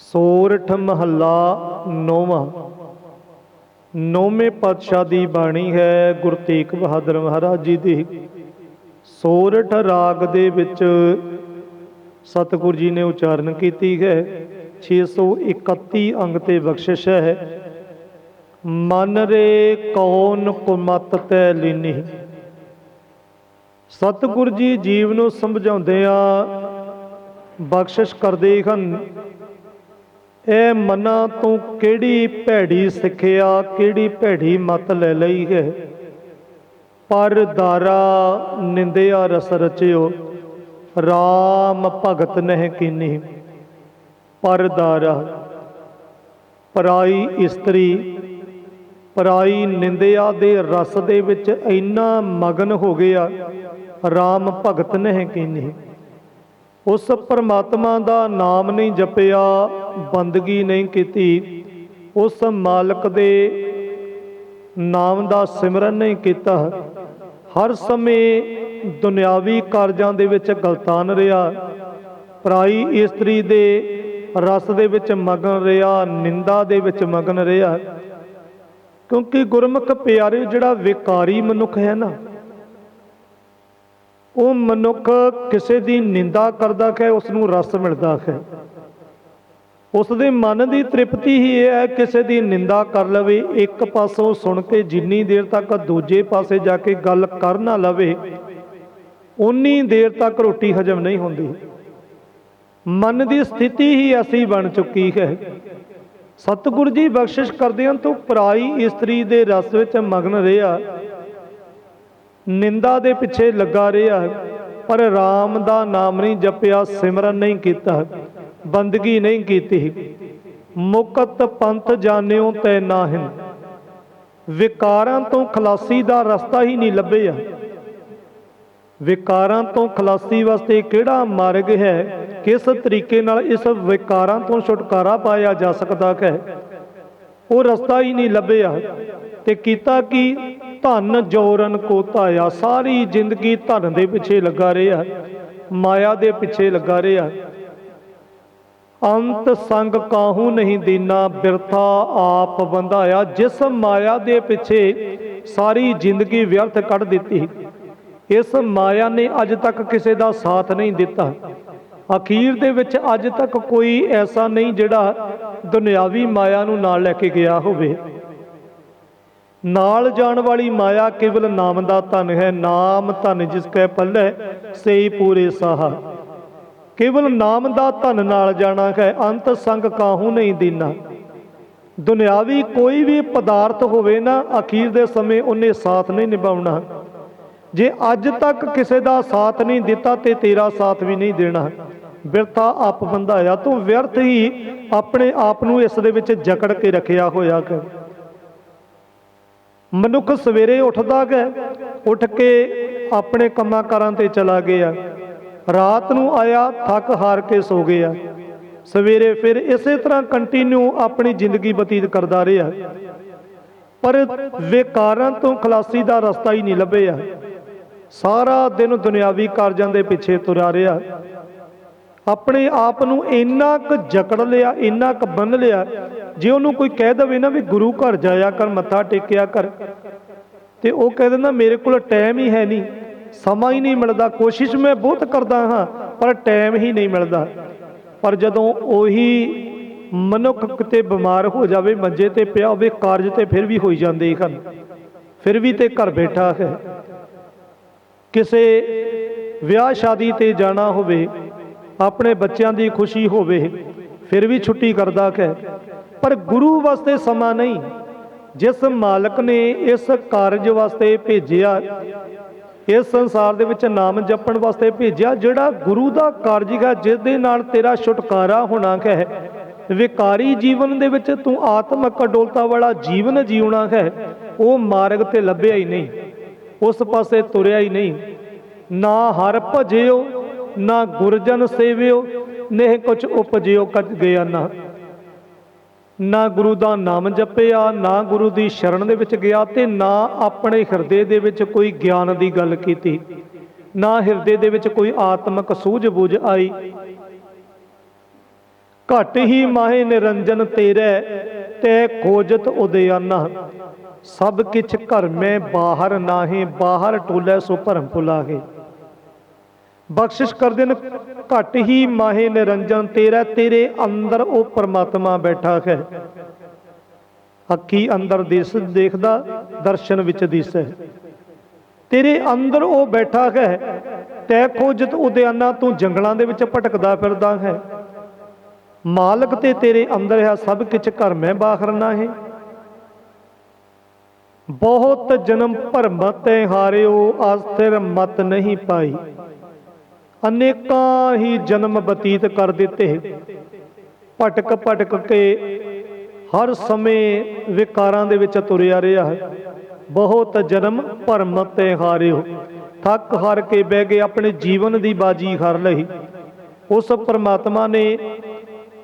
ਸੋਰਠ ਮਹੱਲਾ ਨੌਵਾਂ। ਨੌਵੇਂ ਪਾਤਸ਼ਾਹ ਦੀ ਬਾਣੀ ਹੈ ਗੁਰੂ ਤੇਗ ਬਹਾਦਰ ਮਹਾਰਾਜ ਜੀ ਦੀ। ਸੋਰਠ ਰਾਗ ਦੇ ਵਿੱਚ ਸਤਿਗੁਰੂ ਜੀ ਨੇ ਉਚਾਰਨ ਕੀਤੀ ਹੈ 631 ਅੰਗ ਤੇ ਬਖਸ਼ਿਸ਼ ਹੈ। ਮਨ ਰੇ ਕੌਣ ਕੁਮਤ ਤੈ ਲੀਨੀ। ਸਤਿਗੁਰੂ ਜੀ ਜੀਵ ਨੂੰ ਸਮਝਾਉਂਦੇ ਆ ਬਖਸ਼ਿਸ਼ ਕਰਦੇ ਹਨ ਇਹ ਮਨਾਂ ਤੋਂ ਕਿਹੜੀ ਭੈੜੀ ਸਿੱਖਿਆ, ਕਿਹੜੀ ਭੈੜੀ ਮਤ ਲੈ ਲਈ ਹੈ ਪਰ ਦਾਰਾ ਨਿੰਦਿਆ ਰਸ ਰਚਿਓ RAM ਭਗਤ ਨਹਿ ਕੀਨੀ। ਪਰ ਦਾਰਾ, ਪਰਾਈ ਇਸਤਰੀ, ਪਰਾਈ ਨਿੰਦਿਆ ਦੇ ਰਸ ਦੇ ਵਿੱਚ ਇੰਨਾ ਮਗਨ ਹੋ ਗਿਆ RAM ਭਗਤ ਨਹਿ ਕੀਨੀ। ਉਸ ਪਰਮਾਤਮਾ ਦਾ ਨਾਮ ਨਹੀਂ ਜਪਿਆ, ਬੰਦਗੀ ਨਹੀਂ ਕੀਤੀ। ਉਸ ਮਾਲਕ ਦੇ ਨਾਮ ਦਾ ਸਿਮਰਨ ਨਹੀਂ ਕੀਤਾ। ਹਰ ਸਮੇਂ ਦੁਨਿਆਵੀ ਕਾਰਜਾਂ ਦੇ ਵਿੱਚ ਗਲਤਾਨ ਰਿਹਾ। ਪਰਾਈ ਇਸਤਰੀ ਦੇ ਰਸ ਦੇ ਵਿੱਚ ਮਗਨ ਰਿਹਾ, ਨਿੰਦਾ ਦੇ ਵਿੱਚ ਮਗਨ ਰਿਹਾ। ਕਿਉਂਕਿ ਗੁਰਮੁਖ ਪਿਆਰੇ ਜਿਹੜਾ ਵਿਕਾਰੀ ਮਨੁੱਖ ਹੈ ਨਾ ਉਹ ਮਨੁੱਖ ਕਿਸੇ ਦੀ ਨਿੰਦਾ ਕਰਦਾ ਹੈ ਉਸ ਨੂੰ ਰਸ ਮਿਲਦਾ ਹੈ। ਉਸ ਦੇ ਮਨ ਦੀ ਤ੍ਰਿਪਤੀ ਹੀ ਇਹ ਹੈ, ਕਿਸੇ ਦੀ ਨਿੰਦਾ ਕਰ ਲਵੇ, ਇੱਕ ਪਾਸੋਂ ਸੁਣ ਕੇ ਜਿੰਨੀ ਦੇਰ ਤੱਕ ਦੂਜੇ ਪਾਸੇ ਜਾ ਕੇ ਗੱਲ ਕਰ ਨਾ ਲਵੇ ਉਨੀ ਦੇਰ ਤੱਕ ਰੋਟੀ ਹਜਮ ਨਹੀਂ ਹੁੰਦੀ। ਮਨ ਦੀ ਸਥਿਤੀ ਹੀ ਐਸੀ ਬਣ ਚੁੱਕੀ ਹੈ। ਸਤਿਗੁਰੂ ਜੀ ਬਖਸ਼ਿਸ਼ ਕਰਦਿਆਂ ਤੋਂ ਤੂੰ ਪਰਾਈ ਇਸਤਰੀ ਦੇ ਰਸ ਵਿੱਚ ਮਗਨ ਰਿਹਾ। ਨਿੰਦਾ ਦੇ ਪਿੱਛੇ ਲੱਗਾ ਰਿਹਾ ਪਰ RAM ਦਾ ਨਾਮ ਨਹੀਂ ਜਪਿਆ, ਸਿਮਰਨ ਨਹੀਂ ਕੀਤਾ, ਬੰਦਗੀ ਨਹੀਂ ਕੀਤੀ। ਮੁਕਤ ਪੰਥ ਜਾਣਿਓ ਤੈ ਨਾਹਿਨ ਵਿਕਾਰਾਂ ਤੋਂ ਖਲਾਸੀ ਦਾ ਰਸਤਾ ਹੀ ਨਹੀਂ ਲੱਭਿਆ। ਵਿਕਾਰਾਂ ਤੋਂ ਖਲਾਸੀ ਵਾਸਤੇ ਕਿਹੜਾ ਮਾਰਗ ਹੈ? ਕਿਸ ਤਰੀਕੇ ਨਾਲ ਇਸ ਵਿਕਾਰਾਂ ਤੋਂ ਛੁਟਕਾਰਾ ਪਾਇਆ ਜਾ ਸਕਦਾ ਹੈ? ਉਹ ਰਸਤਾ ਹੀ ਨਹੀਂ ਲੱਭਿਆ। ਤੇ ਕੀਤਾ ਕਿ? ਧਨ ਜੋਰਨ ਕੋ ਧਾਇਆ। ਸਾਰੀ ਜ਼ਿੰਦਗੀ ਧਨ ਦੇ ਪਿੱਛੇ ਲੱਗਾ ਰਿਹਾ। ਮਾਇਆ ਦੇ ਪਿੱਛੇ ਲੱਗਾ ਰਿਹਾ। ਅੰਤ ਸੰਗ ਕਾਹੂ ਨਹੀਂ ਦੀਨਾ। ਬਿਰਥਾ ਆਪ ਬੰਧਾਇਆ ਜਿਸ ਮਾਇਆ ਦੇ ਪਿੱਛੇ ਸਾਰੀ ਜ਼ਿੰਦਗੀ ਵਿਅਰਥ ਕੱਢ ਦਿੱਤੀ। ਇਸ ਮਾਇਆ ਨੇ ਅੱਜ ਤੱਕ ਕਿਸੇ ਦਾ ਸਾਥ ਨਹੀਂ ਦਿੱਤਾ। ਅਖੀਰ ਦੇ ਵਿੱਚ ਅੱਜ ਤੱਕ ਕੋਈ ਐਸਾ ਨਹੀਂ ਜਿਹੜਾ ਦੁਨਿਆਵੀ ਮਾਇਆ ਨੂੰ ਨਾਲ ਲੈ ਕੇ ਗਿਆ ਹੋਵੇ। ਨਾਲ ਜਾਣ ਵਾਲੀ ਮਾਇਆ ਕੇਵਲ ਨਾਮ ਦਾ ਧਨ ਹੈ, ਨਾਮ ਧਨ ਜਿਸ ਕੈ ਪੱਲੇ, ਸਈ ਪੂਰੇ ਸਾਹਾ। ਕੇਵਲ ਨਾਮ ਦਾ ਧਨ ਨਾਲ ਜਾਣਾ ਹੈ, ਅੰਤ ਸੰਗ ਕਾਹੂ ਨਹੀਂ ਦੀਨਾ। ਦੁਨਿਆਵੀ ਕੋਈ ਵੀ ਪਦਾਰਥ ਹੋਵੇ ਨਾ, ਅਖੀਰ ਦੇ ਸਮੇਂ ਉਹਨੇ ਸਾਥ ਨਹੀਂ ਨਿਭਾਉਣਾ। ਜੇ ਅੱਜ ਤੱਕ ਕਿਸੇ ਦਾ ਸਾਥ ਨਹੀਂ ਦਿੱਤਾ ਤੇ ਤੇਰਾ ਸਾਥ ਵੀ ਨਹੀਂ ਦੇਣਾ। ਬਿਰਥਾ ਆਪ ਬੰਦਾ ਆ ਤੂੰ ਵਿਅਰਥ ਹੀ ਆਪਣੇ ਆਪ ਨੂੰ ਇਸ ਦੇ ਵਿੱਚ ਜਕੜ ਕੇ ਰੱਖਿਆ ਹੋਇਆ ਕਰ। ਮਨੁੱਖ ਸਵੇਰੇ ਉੱਠਦਾ ਹੈ ਉੱਠ ਕੇ ਆਪਣੇ ਕੰਮਾਂ ਕਾਰਾਂ ਤੇ ਚਲਾ ਗਿਆ। ਰਾਤ ਨੂੰ ਆਇਆ, ਥੱਕ ਹਾਰ ਕੇ ਸੋ ਗਿਆ। ਸਵੇਰੇ ਫਿਰ ਇਸੇ ਤਰ੍ਹਾਂ ਕੰਟੀਨਿਊ ਆਪਣੀ ਜ਼ਿੰਦਗੀ ਬਤੀਤ ਕਰਦਾ ਰਿਹਾ। ਪਰ ਵਿਕਾਰਾਂ ਤੋਂ ਖਲਾਸੀ ਦਾ ਰਸਤਾ ਹੀ ਨਹੀਂ ਲੱਭਿਆ। ਸਾਰਾ ਦਿਨ ਦੁਨਿਆਵੀ ਕਾਰਜਾਂ ਦੇ ਪਿੱਛੇ ਤੁਰਿਆ ਰਿਹਾ। ਆਪਣੇ ਆਪ ਨੂੰ ਇੰਨਾ ਕੁ ਜਕੜ ਲਿਆ, ਇੰਨਾ ਕੁ ਬੰਨ ਲਿਆ, ਜੇ ਉਹਨੂੰ ਕੋਈ ਕਹਿ ਦਵੇ ਨਾ ਵੀ ਗੁਰੂ ਘਰ ਜਾਇਆ ਕਰ, ਮੱਥਾ ਟੇਕਿਆ ਕਰ, ਤੇ ਉਹ ਕਹਿ ਦਿੰਦਾ ਮੇਰੇ ਕੋਲ ਟਾਈਮ ਹੀ ਹੈ ਨਹੀਂ, ਸਮਾਂ ਹੀ ਨਹੀਂ ਮਿਲਦਾ, ਕੋਸ਼ਿਸ਼ ਮੈਂ ਬਹੁਤ ਕਰਦਾ ਹਾਂ, ਪਰ ਟਾਈਮ ਹੀ ਨਹੀਂ ਮਿਲਦਾ। ਪਰ ਜਦੋਂ ਉਹੀ ਮਨੁੱਖ ਕਿਤੇ ਬਿਮਾਰ ਹੋ ਜਾਵੇ, ਮੰਜੇ ਤੇ ਪਿਆ ਹੋਵੇ, ਕਾਰਜ ਤੇ ਫਿਰ ਵੀ ਹੋਈ ਜਾਂਦੇ ਹਨ, ਫਿਰ ਵੀ ਤੇ ਘਰ ਬੈਠਾ ਹੈ। ਕਿਸੇ ਵਿਆਹ ਸ਼ਾਦੀ ਤੇ ਜਾਣਾ ਹੋਵੇ ਆਪਣੇ ਬੱਚਿਆਂ ਦੀ ਖੁਸ਼ੀ ਹੋਵੇ, ਫਿਰ ਵੀ ਛੁੱਟੀ ਕਰਦਾ ਹੈ ਪਰ ਗੁਰੂ ਵਾਸਤੇ ਸਮਾਂ ਨਹੀਂ, ਜਿਸ ਮਾਲਕ ਨੇ ਇਸ ਕਾਰਜ ਵਾਸਤੇ ਭੇਜਿਆ, ਇਸ ਸੰਸਾਰ ਦੇ ਵਿੱਚ ਨਾਮ ਜਪਣ ਵਾਸਤੇ ਭੇਜਿਆ, ਜਿਹੜਾ ਗੁਰੂ ਦਾ ਕਾਰਜ ਹੈ ਜਿਸ ਦੇ ਨਾਲ ਤੇਰਾ ਛੁਟਕਾਰਾ ਹੋਣਾ ਹੈ ਵਿਕਾਰੀ ਜੀਵਨ ਦੇ ਵਿੱਚ ਤੂੰ ਆਤਮਕ ਅਡੋਲਤਾ ਵਾਲਾ ਜੀਵਨ ਜੀਉਣਾ ਹੈ ਉਹ ਮਾਰਗ ਤੇ ਲੱਭਿਆ ਹੀ ਨਹੀਂ, ਉਸ ਪਾਸੇ ਤੁਰਿਆ ਹੀ ਨਹੀਂ। ਨਾ ਹਰ ਭਜਿਓ ਨਾ ਗੁਰਜਨ ਸੇਵਿਓ, ਨਹਿ ਕੁਛ ਉਪਜਿਓ ਕਜ ਗਿਆ ਨਾ। ਨਾ ਗੁਰੂ ਦਾ ਨਾਮ ਜਪਿਆ, ਨਾ ਗੁਰੂ ਦੀ ਸ਼ਰਨ ਦੇ ਵਿੱਚ ਗਿਆ ਤੇ ਨਾ ਆਪਣੇ ਹਿਰਦੇ ਦੇ ਵਿੱਚ ਕੋਈ ਗਿਆਨ ਦੀ ਗੱਲ ਕੀਤੀ। ਨਾ ਹਿਰਦੇ ਦੇ ਵਿੱਚ ਕੋਈ ਆਤਮਿਕ ਸੂਝ ਬੂਝ ਆਈ। ਘਟ ਹੀ ਮਾਹੇ ਨਿਰੰਜਨ ਤੇਰੇ, ਤੈ ਖੋਜਤ ਉਦਿਆਨਾ ਸਭ ਕਿਛ ਘਰ ਮੈਂ ਬਾਹਰ ਨਾਹੀ, ਬਾਹਰ ਟੋਲੇ ਸੋ ਭਰਮ ਭੁਲਾਗੇ ਬਖਸ਼ਿਸ਼ ਕਰਦੇ ਨੇ, ਘਟ ਹੀ ਮਾਹੇ ਨਿਰੰਜਨ, ਤੇਰਾ, ਤੇਰੇ ਅੰਦਰ ਉਹ ਪਰਮਾਤਮਾ ਬੈਠਾ ਹੈ। ਅੱਖੀ ਅੰਦਰ ਦਿਸ, ਦੇਖਦਾ, ਦਰਸ਼ਨ ਵਿੱਚ ਦਿਸੈ ਤੇਰੇ ਅੰਦਰ ਉਹ ਬੈਠਾ ਹੈ, ਤੈ ਖੋਜਤ ਉਦਿਆਨਾ ਤੂੰ ਜੰਗਲਾਂ ਦੇ ਵਿੱਚ ਭਟਕਦਾ ਫਿਰਦਾ ਹੈ। ਮਾਲਕ ਤੇ ਤੇਰੇ ਅੰਦਰ ਹੈ, ਸਭ ਕਿਛ ਘਰ ਮੈਂ ਬਾਖਰਨਾ ਹੈ। ਬਹੁਤ ਜਨਮ ਭਰਮ ਤੇ ਹਾਰਿਓ ਅਸਥਿਰ ਮਤ ਨਹੀਂ ਪਾਈ। ਅਨੇਕਾਂ ਹੀ ਜਨਮ ਬਤੀਤ ਕਰ ਦਿੱਤੇ। ਭਟਕ ਭਟਕ ਕੇ ਹਰ ਸਮੇਂ ਵਿਕਾਰਾਂ ਦੇ ਵਿੱਚ ਤੁਰਿਆ ਰਿਹਾ ਹੈ। ਬਹੁਤ ਜਨਮ ਭਰਮ ਤੇ ਹਾਰਿਓ। ਥੱਕ ਹਾਰ ਕੇ ਬਹਿ ਗਏ ਆਪਣੇ ਜੀਵਨ ਦੀ ਬਾਜੀ ਹਾਰ ਲਈ। ਉਸ ਪਰਮਾਤਮਾ ਨੇ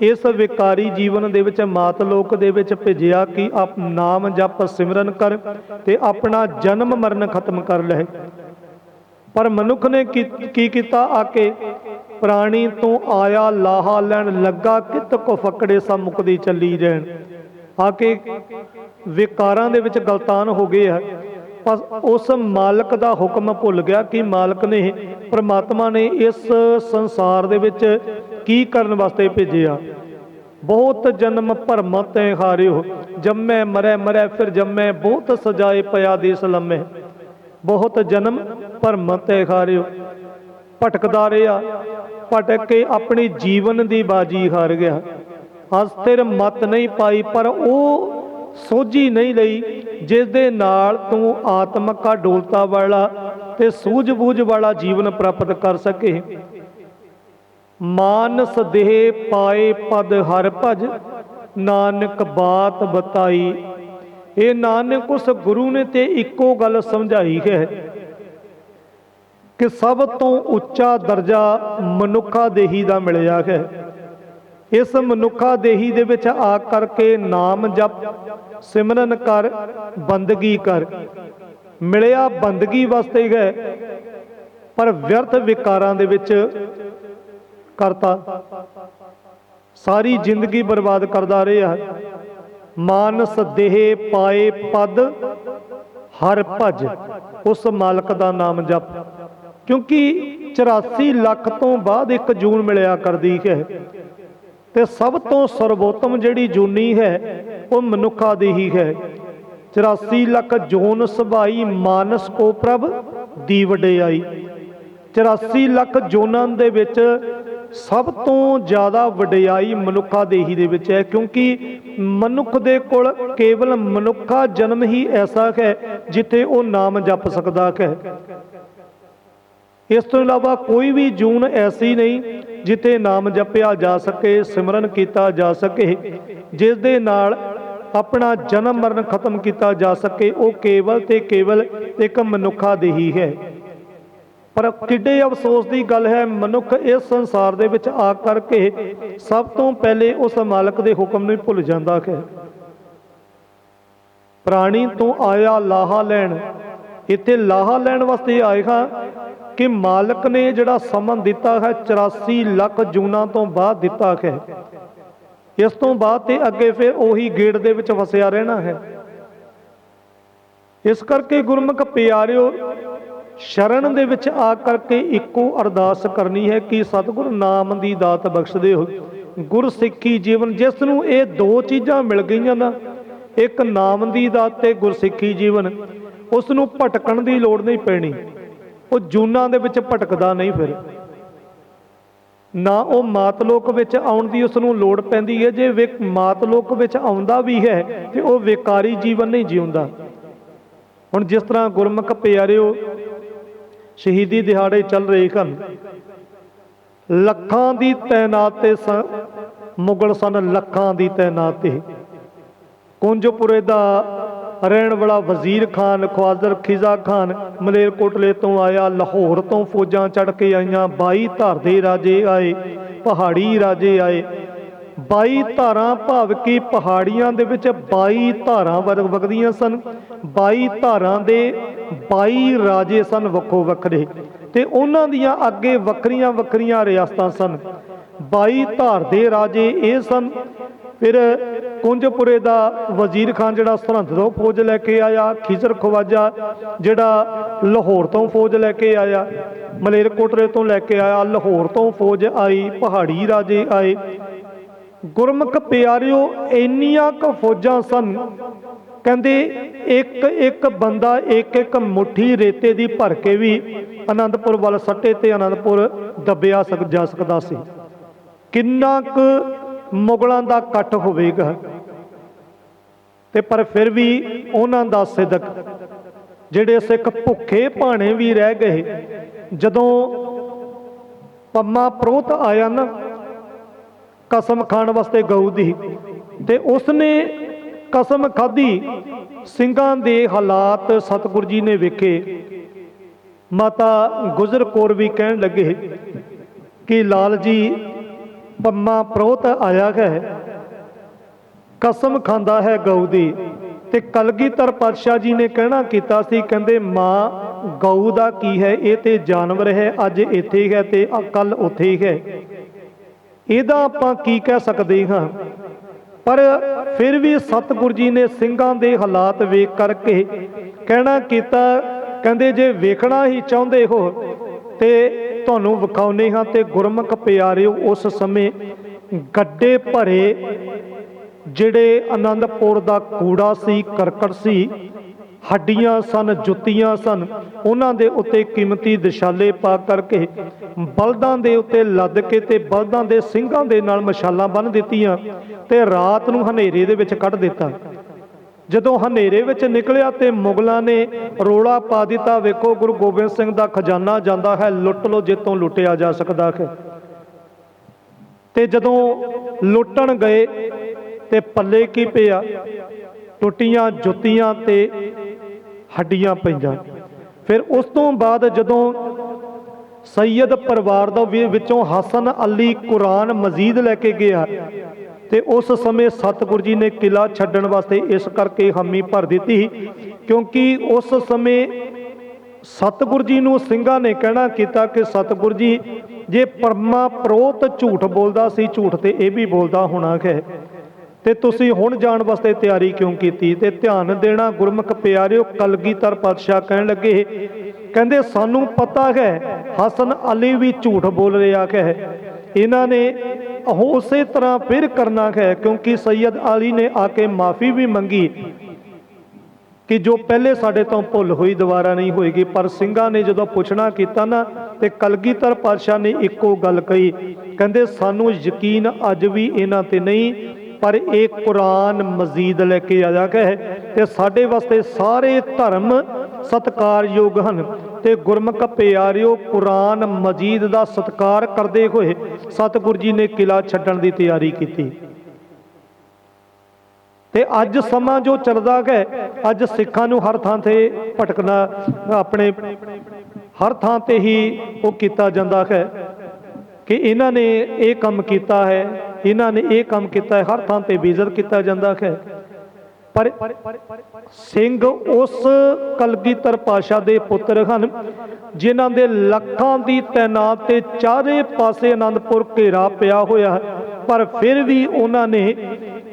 ਇਸ ਵਿਕਾਰੀ ਜੀਵਨ ਦੇ ਵਿੱਚ ਮਾਤ ਲੋਕ ਦੇ ਵਿੱਚ ਭੇਜਿਆ ਕਿ ਆਪ ਨਾਮ ਜਪ ਸਿਮਰਨ ਕਰ ਤੇ ਆਪਣਾ ਜਨਮ ਮਰਨ ਖਤਮ ਕਰ ਲੈ ਪਰ ਮਨੁੱਖ ਨੇ ਕੀ ਕੀਤਾ? ਆ ਕੇ ਪ੍ਰਾਣੀ ਤੋਂ ਆਇਆ ਲਾਹਾ ਲੈਣ ਲੱਗਾ, ਕਿਤ ਕੋ ਫਕੜੇ ਸਾ ਮੁਕਦੀ ਚੱਲੀ ਰਹਿਣ। ਆ ਕੇ ਵਿਕਾਰਾਂ ਦੇ ਵਿੱਚ ਗਲਤਾਨ ਹੋ ਗਏ ਆ। ਬਸ ਉਸ ਮਾਲਕ ਦਾ ਹੁਕਮ ਭੁੱਲ ਗਿਆ ਕਿ ਮਾਲਕ ਨੇ, ਪ੍ਰਮਾਤਮਾ ਨੇ ਇਸ ਸੰਸਾਰ ਦੇ ਵਿੱਚ ਕੀ ਕਰਨ ਵਾਸਤੇ ਭੇਜਿਆ। ਬਹੁਤ ਜਨਮ ਭਰਮ ਤੇ ਹਾਰਿਓ, ਜੰਮੈ ਮਰੈ ਮਰੈ, ਫਿਰ ਜੰਮੈ ਬਹੁਤ ਸਜਾਏ ਪਿਆ ਦੇਸ ਲੰਮੇ। ਬਹੁਤ ਜਨਮ ਭਰਮ ਤੇ ਹਾਰਿਓ। ਭਟਕਦਾ ਰਿਹਾ। ਭਟਕ ਕੇ ਆਪਣੀ ਜੀਵਨ ਦੀ ਬਾਜੀ ਹਾਰ ਗਿਆ। ਅਸਥਿਰ ਮਤ ਨਹੀਂ ਪਾਈ, ਪਰ ਉਹ ਸੋਝੀ ਨਹੀਂ ਲਈ ਜਿਸ ਦੇ ਨਾਲ ਤੂੰ ਆਤਮਕਾ ਡੋਲਤਾ ਵਾਲਾ ਤੇ ਸੂਝ-ਬੂਝ ਵਾਲਾ ਜੀਵਨ ਪ੍ਰਾਪਤ ਕਰ ਸਕੇ। ਮਾਨਸ ਦੇਹ ਪਾਏ ਪਦ ਹਰ ਭਜ, ਨਾਨਕ ਬਾਤ ਬਤਾਈ ਇਹ ਨਾਨਕ ਉਸ ਗੁਰੂ ਨੇ ਤੇ ਇੱਕੋ ਗੱਲ ਸਮਝਾਈ ਹੈ ਕਿ ਸਭ ਤੋਂ ਉੱਚਾ ਦਰਜਾ ਮਨੁੱਖਾ ਦੇਹੀ ਦਾ ਮਿਲਿਆ ਹੈ। ਇਸ ਮਨੁੱਖਾ ਦੇਹੀ ਦੇ ਵਿੱਚ ਆ ਕਰਕੇ ਨਾਮ ਜਪ, ਸਿਮਰਨ ਕਰ, ਬੰਦਗੀ ਕਰ। ਮਿਲਿਆ ਬੰਦਗੀ ਵਾਸਤੇ ਗਏ ਪਰ ਵਿਅਰਥ ਵਿਕਾਰਾਂ ਦੇ ਵਿੱਚ ਕਰਤਾ। ਸਾਰੀ ਜ਼ਿੰਦਗੀ ਬਰਬਾਦ ਕਰਦਾ ਰਿਹਾ। ਮਾਨਸ ਦੇਹ ਪਾਏ ਪਦ, ਹਰ ਭਜ, ਉਸ ਮਾਲਕ ਦਾ ਨਾਮ ਜਪ। ਕਿਉਂਕਿ 84 ਲੱਖ ਤੋਂ ਬਾਅਦ ਇੱਕ ਜੂਨ ਮਿਲਿਆ ਕਰਦੀ ਹੈ। ਤੇ ਸਭ ਤੋਂ ਸਰਵੋਤਮ ਜਿਹੜੀ ਜੂਨੀ ਹੈ, ਉਹ ਮਨੁੱਖਾ ਦੀ ਹੀ। ਹੈ 84 ਲੱਖ ਜੂਨ ਸੁਭਾਈ ਮਾਨਸ ਕੋ ਪ੍ਰਭ ਦੀ ਵਡਿਆਈ 84 ਲੱਖ ਜੂਨਾਂ ਦੇ ਵਿੱਚ ਸਭ ਤੋਂ ਜ਼ਿਆਦਾ ਵਡਿਆਈ ਮਨੁੱਖਾ ਦੇਹੀ ਦੇ ਵਿੱਚ ਹੈ, ਕਿਉਂਕਿ ਮਨੁੱਖ ਦੇ ਕੋਲ ਕੇਵਲ ਮਨੁੱਖਾ ਜਨਮ ਹੀ ਐਸਾ ਹੈ ਜਿੱਥੇ ਉਹ ਨਾਮ ਜਪ ਸਕਦਾ ਹੈ। ਇਸ ਤੋਂ ਇਲਾਵਾ ਕੋਈ ਵੀ ਜੂਨ ਐਸੀ ਨਹੀਂ ਜਿੱਥੇ ਨਾਮ ਜਪਿਆ ਜਾ ਸਕੇ, ਸਿਮਰਨ ਕੀਤਾ ਜਾ ਸਕੇ, ਜਿਸ ਦੇ ਨਾਲ ਆਪਣਾ ਜਨਮ ਮਰਨ ਖਤਮ ਕੀਤਾ ਜਾ ਸਕੇ, ਉਹ ਕੇਵਲ ਤੇ ਕੇਵਲ ਇੱਕ ਮਨੁੱਖਾ ਦੇਹੀ ਹੈ। ਪਰ ਕਿੱਡੇ ਅਫਸੋਸ ਦੀ ਗੱਲ ਹੈ, ਮਨੁੱਖ ਇਸ ਸੰਸਾਰ ਦੇ ਵਿੱਚ ਆ ਕਰਕੇ ਸਭ ਤੋਂ ਪਹਿਲੇ ਉਸ ਮਾਲਕ ਦੇ ਹੁਕਮ ਨੂੰ ਭੁੱਲ ਜਾਂਦਾ ਹੈ। ਪ੍ਰਾਣੀ ਤੋਂ ਆਇਆ ਲਾਹਾ ਲੈਣ, ਇੱਥੇ ਲਾਹਾ ਲੈਣ ਵਾਸਤੇ ਆਏਗਾ ਕਿ ਮਾਲਕ ਨੇ ਜਿਹੜਾ ਸਮਾਂ ਦਿੱਤਾ ਹੈ 84 ਲੱਖ ਜੂਨਾਂ ਤੋਂ ਬਾਅਦ ਦਿੱਤਾ ਹੈ। ਇਸ ਤੋਂ ਬਾਅਦ ਤੇ ਅੱਗੇ ਫਿਰ ਉਹੀ ਗੇੜ ਦੇ ਵਿੱਚ ਵਸਿਆ ਰਹਿਣਾ ਹੈ। ਇਸ ਕਰਕੇ ਗੁਰਮੁਖ ਪਿਆਰਿਓ ਸ਼ਰਨ ਦੇ ਵਿੱਚ ਆ ਕਰਕੇ ਇੱਕੋ ਅਰਦਾਸ ਕਰਨੀ ਹੈ ਕਿ ਸਤਿਗੁਰ ਨਾਮ ਦੀ ਦਾਤ ਬਖਸ਼ਦੇ ਹੋ। ਗੁਰਸਿੱਖੀ ਜੀਵਨ ਜਿਸ ਨੂੰ ਇਹ ਦੋ ਚੀਜ਼ਾਂ ਮਿਲ ਗਈਆਂ ਨਾ, ਇੱਕ ਨਾਮ ਦੀ ਦਾਤ ਤੇ ਗੁਰਸਿੱਖੀ ਜੀਵਨ, ਉਸ ਨੂੰ ਭਟਕਣ ਦੀ ਲੋੜ ਨਹੀਂ ਪੈਣੀ। ਉਹ ਜੂਨਾਂ ਦੇ ਵਿੱਚ ਭਟਕਦਾ ਨਹੀਂ ਫਿਰ। ਨਾ ਉਹ ਮਾਤਲੋਕ ਵਿੱਚ ਆਉਣ ਦੀ ਉਸ ਨੂੰ ਲੋੜ ਪੈਂਦੀ ਹੈ, ਜੇ ਵਿਕ ਮਾਤਲੋਕ ਵਿੱਚ ਆਉਂਦਾ ਵੀ ਹੈ, ਤੇ ਉਹ ਵਿਕਾਰੀ ਜੀਵਨ ਨਹੀਂ ਜਿਉਂਦਾ। ਹੁਣ ਜਿਸ ਤਰ੍ਹਾਂ ਗੁਰਮੁਖ ਪਿਆਰਿਓ ਸ਼ਹੀਦੀ ਦਿਹਾੜੇ ਚੱਲ ਰਹੇ ਹਨ। ਲੱਖਾਂ ਦੀ ਤਾਇਨਾਤ ਤੇ ਮੁਗਲ ਸਨ ਲੱਖਾਂ ਦੀ ਤੈਨਾਤ ਤੇ। ਕੁੰਜਪੁਰੇ ਦਾ ਰਹਿਣ ਵਾਲਾ ਵਜ਼ੀਰ ਖਾਨ, ਖਵਾਜ਼ਰ ਖਿਜ਼ਾ ਖਾਨ ਮਲੇਰਕੋਟਲੇ ਤੋਂ ਆਇਆ, ਲਾਹੌਰ ਤੋਂ ਫੌਜਾਂ ਚੜ ਕੇ ਆਈਆਂ 22 ਧਾਰ ਦੇ ਰਾਜੇ ਆਏ, ਪਹਾੜੀ ਰਾਜੇ ਆਏ 22 ਧਾਰਾਂ ਭਾਵ ਕਿ ਪਹਾੜੀਆਂ ਦੇ ਵਿੱਚ 22 ਧਾਰਾਂ ਵਰਗ ਵਗਦੀਆਂ ਸਨ। 22 ਧਾਰਾਂ ਦੇ 22 ਰਾਜੇ ਸਨ ਵੱਖੋ ਵੱਖਰੇ ਤੇ ਉਹਨਾਂ ਦੀਆਂ ਅੱਗੇ ਵੱਖਰੀਆਂ ਵੱਖਰੀਆਂ ਰਿਆਸਤਾਂ ਸਨ। 22 ਧਾਰ ਦੇ ਰਾਜੇ ਇਹ ਸਨ। ਫਿਰ ਕੁੰਜਪੁਰੇ ਦਾ ਵਜ਼ੀਰ ਖਾਨ ਜਿਹੜਾ ਸਰਹੰਦ ਤੋਂ ਫੌਜ ਲੈ ਕੇ ਆਇਆ, ਖਿਜ਼ਰ ਖਵਾਜਾ ਜਿਹੜਾ ਲਾਹੌਰ ਤੋਂ ਫੌਜ ਲੈ ਕੇ ਆਇਆ, ਮਲੇਰਕੋਟਲੇ ਤੋਂ ਲੈ ਕੇ ਆਇਆ, ਲਾਹੌਰ ਤੋਂ ਫੌਜ ਆਈ, ਪਹਾੜੀ ਰਾਜੇ ਆਏ। ਗੁਰਮੁਖ ਪਿਆਰਿਓ, ਇੰਨੀਆਂ ਕੁ ਫੌਜਾਂ ਸਨ। ਕਹਿੰਦੇ, ਇੱਕ ਇੱਕ ਬੰਦਾ, ਇੱਕ ਇੱਕ ਮੁਠੀ ਰੇਤੇ ਦੀ ਭਰ ਕੇ ਵੀ ਆਨੰਦਪੁਰ ਵੱਲ ਸੱਟੇ ਤੇ ਆਨੰਦਪੁਰ ਦੱਬਿਆ ਸਕ, ਜਾ ਸਕਦਾ ਸੀ। ਕਿੰਨਾ ਕੁ ਮੁਗਲਾਂ ਦਾ ਇਕੱਠ ਹੋਵੇਗਾ। ਤੇ ਪਰ ਫਿਰ ਵੀ ਉਹਨਾਂ ਦਾ ਸਿਦਕ, ਜਿਹੜੇ ਸਿੱਖ ਭੁੱਖੇ ਭਾਣੇ ਵੀ ਰਹਿ ਗਏ, ਜਦੋਂ ਪੰਮਾ ਪ੍ਰੋਤ ਆਇਆ ਨਾ ਕਸਮ ਖਾਣ ਵਾਸਤੇ ਗਊ ਦੀ। ਤੇ ਉਸਨੇ ਕਸਮ ਖਾਧੀ। ਸਿੰਘਾਂ ਦੇ ਹਾਲਾਤ ਸਤਿਗੁਰ ਜੀ ਨੇ ਵੇਖੇ। ਮਾਤਾ ਗੁਜਰ ਕੌਰ ਵੀ ਕਹਿਣ ਲੱਗੇ ਕਿ ਲਾਲ ਜੀ, ਪੰਮਾ ਪ੍ਰੋਤ ਆਇਆ ਹੈ। ਕਸਮ ਖਾਂਦਾ ਹੈ ਗਊ ਦੀ। ਤੇ ਕਲਗੀਧਰ ਪਾਤਸ਼ਾਹ ਜੀ ਨੇ ਕਹਿਣਾ ਕੀਤਾ ਸੀ, ਕਹਿੰਦੇ, ਮਾਂ, ਗਊ ਦਾ ਕੀ ਹੈ? ਇਹ ਤੇ ਜਾਨਵਰ ਹੈ, ਅੱਜ ਇੱਥੇ ਹੀ ਹੈ ਤੇ ਕੱਲ ਉੱਥੇ ਹੀ ਹੈ। ਇਹਦਾ ਆਪਾਂ ਕੀ ਕਹਿ ਸਕਦੇ ਹਾਂ? ਪਰ ਫਿਰ ਵੀ ਸਤਿਗੁਰ ਜੀ ਨੇ ਸਿੰਘਾਂ ਦੇ ਹਾਲਾਤ ਵੇਖ ਕਰਕੇ ਕਹਿਣਾ ਕੀਤਾ, ਕਹਿੰਦੇ ਜੇ ਵੇਖਣਾ ਹੀ ਚਾਹੁੰਦੇ ਹੋ ਤੇ ਤੁਹਾਨੂੰ ਵਿਖਾਉਨੇ ਹਾਂ ਤੇ ਗੁਰਮੁਖ ਪਿਆਰਿਓ, ਉਸ ਸਮੇਂ ਗੱਡੇ ਭਰੇ ਜਿਹੜੇ ਆਨੰਦਪੁਰ ਦਾ ਕੂੜਾ ਸੀ, ਕਰਕਟ ਸੀ ਹੱਡੀਆਂ ਸਨ, ਜੁੱਤੀਆਂ ਸਨ। ਉਹਨਾਂ ਦੇ ਉੱਤੇ ਕੀਮਤੀ ਦਿਸ਼ਾਲੇ ਪਾ ਕਰਕੇ ਬਲਦਾਂ ਦੇ ਉੱਤੇ ਲੱਦ ਕੇ ਤੇ ਬਲਦਾਂ ਦੇ ਸਿੰਘਾਂ ਦੇ ਨਾਲ ਮਸ਼ਾਲਾਂ ਬੰਨ ਦਿੱਤੀਆਂ ਤੇ ਰਾਤ ਨੂੰ ਹਨੇਰੇ ਦੇ ਵਿੱਚ ਕੱਢ ਦਿੱਤਾ। ਜਦੋਂ ਹਨੇਰੇ ਵਿੱਚ ਨਿਕਲਿਆ ਤੇ ਮੁਗਲਾਂ ਨੇ ਰੋਲਾ ਪਾ ਦਿੱਤਾ, ਵੇਖੋ ਗੁਰੂ ਗੋਬਿੰਦ ਸਿੰਘ ਦਾ ਖਜ਼ਾਨਾ ਜਾਂਦਾ ਹੈ, ਲੁੱਟ ਲੋ ਜਿੱਤੋਂ ਲੁੱਟਿਆ ਜਾ ਸਕਦਾ ਹੈ। ਤੇ ਜਦੋਂ ਲੁੱਟਣ ਗਏ ਤੇ ਪੱਲੇ ਕੀ ਪਿਆ? ਟੁੱਟੀਆਂ ਜੁੱਤੀਆਂ ਤੇ ਹੱਡੀਆਂ ਪਈਆਂ। ਫਿਰ ਉਸ ਤੋਂ ਬਾਅਦ ਜਦੋਂ ਸੈਯਦ ਪਰਿਵਾਰ ਦਾ ਵਿੱਚੋਂ ਹਸਨ ਅਲੀ ਕੁਰਾਨ ਮਜ਼ੀਦ ਲੈ ਕੇ ਗਿਆ ਤੇ ਉਸ ਸਮੇਂ ਸਤਿਗੁਰੂ ਜੀ ਨੇ ਕਿਲਾ ਛੱਡਣ ਵਾਸਤੇ ਇਸ ਕਰਕੇ ਹਾਮੀ ਭਰ ਦਿੱਤੀ ਕਿਉਂਕਿ ਉਸ ਸਮੇਂ ਸਤਿਗੁਰੂ ਜੀ ਨੂੰ ਸਿੰਘਾਂ ਨੇ ਕਹਿਣਾ ਕੀਤਾ ਕਿ ਸਤਿਗੁਰੂ ਜੀ, ਜੇ ਪਰਮਾ ਪ੍ਰੋਤ ਝੂਠ ਬੋਲਦਾ ਸੀ, ਝੂਠ ਤੇ ਇਹ ਵੀ ਬੋਲਦਾ ਹੋਣਾ ਹੈ। ਤੇ ਤੁਸੀਂ ਹੁਣ ਜਾਣ ਵਾਸਤੇ ਤਿਆਰੀ ਕਿਉਂ ਕੀਤੀ? ਤੇ ਧਿਆਨ ਦੇਣਾ, ਗੁਰਮੁਖ ਪਿਆਰਿਓ, ਕਲਗੀਧਰ ਪਾਤਸ਼ਾਹ ਕਹਿਣ ਲੱਗੇ, ਕਹਿੰਦੇ, ਸਾਨੂੰ ਪਤਾ ਹੈ, ਹਸਨ ਅਲੀ ਵੀ ਝੂਠ ਬੋਲ ਰਿਹਾ ਹੈ। ਇਹਨਾਂ ਨੇ ਉਸੇ ਤਰ੍ਹਾਂ ਫਿਰ ਕਰਨਾ ਹੈ, ਕਿਉਂਕਿ ਸੈਯਦ ਅਲੀ ਨੇ ਆ ਕੇ ਮਾਫੀ ਵੀ ਮੰਗੀ ਕਿ ਜੋ ਪਹਿਲੇ ਸਾਡੇ ਤੋਂ ਭੁੱਲ ਹੋਈ ਦੁਬਾਰਾ ਨਹੀਂ ਹੋਏਗੀ। ਪਰ ਸਿੰਘਾਂ ਨੇ ਜਦੋਂ ਪੁੱਛਣਾ ਕੀਤਾ ਨਾ, ਤੇ ਕਲਗੀਧਰ ਪਾਤਸ਼ਾਹ ਨੇ ਇੱਕੋ ਗੱਲ ਕਹੀ, ਕਹਿੰਦੇ, ਸਾਨੂੰ ਯਕੀਨ ਅੱਜ ਵੀ ਇਹਨਾਂ ਤੇ ਨਹੀਂ ਪਰ ਇਹ ਕੁਰਾਨ ਮਜ਼ੀਦ ਲੈ ਕੇ ਆਇਆ ਹੈ ਤੇ ਸਾਡੇ ਵਾਸਤੇ ਸਾਰੇ ਧਰਮ ਸਤਕਾਰਯੋਗ ਹਨ। ਤੇ ਗੁਰਮੁਖ ਪਿਆਰਿਓ, ਕੁਰਾਨ ਮਜੀਦ ਦਾ ਸਤਕਾਰ ਕਰਦੇ ਹੋਏ ਸਤਿਗੁਰੂ ਜੀ ਨੇ ਕਿਲਾ ਛੱਡਣ ਦੀ ਤਿਆਰੀ ਕੀਤੀ। ਤੇ ਅੱਜ ਸਮਾਂ ਜੋ ਚੱਲਦਾ ਹੈ, ਅੱਜ ਸਿੱਖਾਂ ਨੂੰ ਹਰ ਥਾਂ ਤੇ ਭਟਕਣਾ, ਆਪਣੇ ਹਰ ਥਾਂ ਤੇ ਹੀ ਉਹ ਕੀਤਾ ਜਾਂਦਾ ਹੈ ਕਿ ਇਹਨਾਂ ਨੇ ਇਹ ਕੰਮ ਕੀਤਾ ਹੈ ਇਹਨਾਂ ਨੇ ਇਹ ਕੰਮ ਕੀਤਾ ਹੈ, ਹਰ ਥਾਂ ਤੇ ਬੇਇੱਜ਼ਤ ਕੀਤਾ ਜਾਂਦਾ ਹੈ। ਪਰ ਸਿੰਘ ਉਸ ਕਲਗੀਧਰ ਪਾਸ਼ਾ ਦੇ ਪੁੱਤਰ ਹਨ, ਜਿਨ੍ਹਾਂ ਦੇ ਲੱਖਾਂ ਦੀ ਤਾਇਨਾਤ ਤੇ ਚਾਰੇ ਪਾਸੇ ਆਨੰਦਪੁਰ ਘੇਰਾ ਪਿਆ ਹੋਇਆ ਹੈ। ਪਰ ਫਿਰ ਵੀ ਉਹਨਾਂ ਨੇ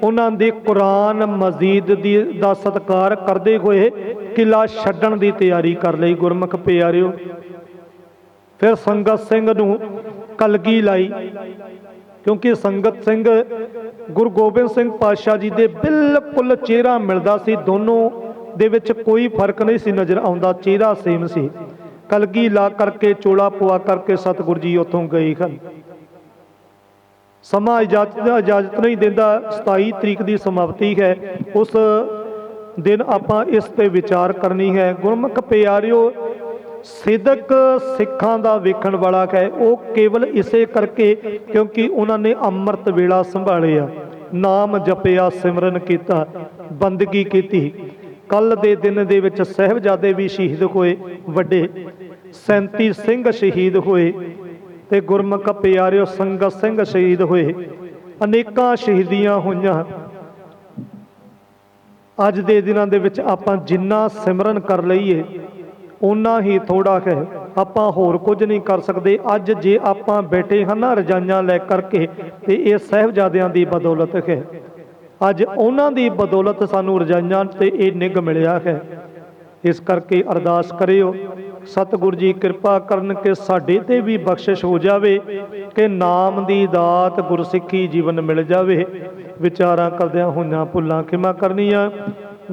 ਉਹਨਾਂ ਦੇ ਕੁਰਾਨ ਮਜੀਦ ਦੀ ਦਾ ਸਤਕਾਰ ਕਰਦੇ ਹੋਏ ਕਿਲਾ ਛੱਡਣ ਦੀ ਤਿਆਰੀ ਕਰ ਲਈ। ਗੁਰਮੁਖ ਪਿਆਰਿਓ, ਫਿਰ ਸੰਗਤ ਸਿੰਘ ਨੂੰ ਕਲਗੀ ਲਾਈ। ਕਿਉਂਕਿ ਸੰਗਤ ਸਿੰਘ ਗੁਰੂ ਗੋਬਿੰਦ ਸਿੰਘ ਪਾਤਸ਼ਾਹ ਜੀ ਦੇ ਬਿਲਕੁਲ ਚਿਹਰਾ ਮਿਲਦਾ ਸੀ, ਦੋਨੋਂ ਦੇ ਵਿੱਚ ਕੋਈ ਫ਼ਰਕ ਨਹੀਂ ਸੀ ਨਜ਼ਰ ਆਉਂਦਾ, ਚਿਹਰਾ ਸੇਮ ਸੀ। ਕਲਗੀ ਲਾ ਕਰਕੇ, ਚੋਲਾ ਪੁਆ ਕਰਕੇ ਸਤਿਗੁਰ ਜੀ ਉੱਥੋਂ ਗਏ ਹਨ। ਸਮਾਂ ਇਜਾਜ਼ਤ ਇਜਾਜ਼ਤ ਨਹੀਂ ਦਿੰਦਾ 27 ਤਰੀਕ ਦੀ ਸਮਾਪਤੀ ਹੈ। ਉਸ ਦਿਨ ਆਪਾਂ ਇਸ ਤੇ ਵਿਚਾਰ ਕਰਨੀ ਹੈ। ਗੁਰਮੁਖ ਪਿਆਰਿਓ ਸਿੱਧਕ ਸਿੱਖਾਂ ਦਾ ਵੇਖਣ ਵਾਲਾ ਹੈ। ਉਹ ਕੇਵਲ ਇਸੇ ਕਰਕੇ ਕਿਉਂਕਿ ਉਹਨਾਂ ਨੇ ਅੰਮ੍ਰਿਤ ਵੇਲਾ ਸੰਭਾਲਿਆ, ਨਾਮ ਜਪਿਆ, ਸਿਮਰਨ ਕੀਤਾ, ਬੰਦਗੀ ਕੀਤੀ। ਕੱਲ ਦੇ ਦਿਨ ਦੇ ਵਿੱਚ ਸਹਿਬਜ਼ਾਦੇ ਵੀ ਸ਼ਹੀਦ ਹੋਏ, ਵੱਡੇ 37 ਸਿੰਘ ਸ਼ਹੀਦ ਹੋਏ ਤੇ ਗੁਰਮੁਖ ਪਿਆਰਿਓ ਸੰਗਤ ਸਿੰਘ ਸ਼ਹੀਦ ਹੋਏ। ਅਨੇਕਾਂ ਸ਼ਹੀਦੀਆਂ ਹੋਈਆਂ। ਅੱਜ ਦੇ ਦਿਨਾਂ ਦੇ ਵਿੱਚ ਆਪਾਂ ਜਿੰਨਾ ਸਿਮਰਨ ਕਰ ਲਈਏ ਉਨਾ ਹੀ ਥੋੜਾ ਹੈ। ਆਪਾਂ ਹੋਰ ਕੁਝ ਨਹੀਂ ਕਰ ਸਕਦੇ। ਅੱਜ ਜੇ ਆਪਾਂ ਬੈਠੇ ਹਾਂ ਨਾ ਰਜਾਈਆਂ ਲੈ ਕਰਕੇ, ਤੇ ਇਹ ਸਹਿਬਜ਼ਾਦਿਆਂ ਦੀ ਬਦੌਲਤ ਹੈ। ਅੱਜ ਉਹਨਾਂ ਦੀ ਬਦੌਲਤ ਸਾਨੂੰ ਰਜਾਈਆਂ ਤੇ ਇਹ ਨਿੱਘ ਮਿਲਿਆ ਹੈ। ਇਸ ਕਰਕੇ ਅਰਦਾਸ ਕਰਿਓ, ਸਤਿਗੁਰੂ ਜੀ ਕਿਰਪਾ ਕਰਨ ਕਿ ਸਾਡੇ ਤੇ ਵੀ ਬਖਸ਼ਿਸ਼ ਹੋ ਜਾਵੇ, ਕਿ ਨਾਮ ਦੀ ਦਾਤ ਗੁਰਸਿੱਖੀ ਜੀਵਨ ਮਿਲ ਜਾਵੇ। ਵਿਚਾਰਾਂ ਕਰਦਿਆਂ ਹੋਈਆਂ ਭੁੱਲਾਂ ਖਿਮਾ ਕਰਨੀਆਂ।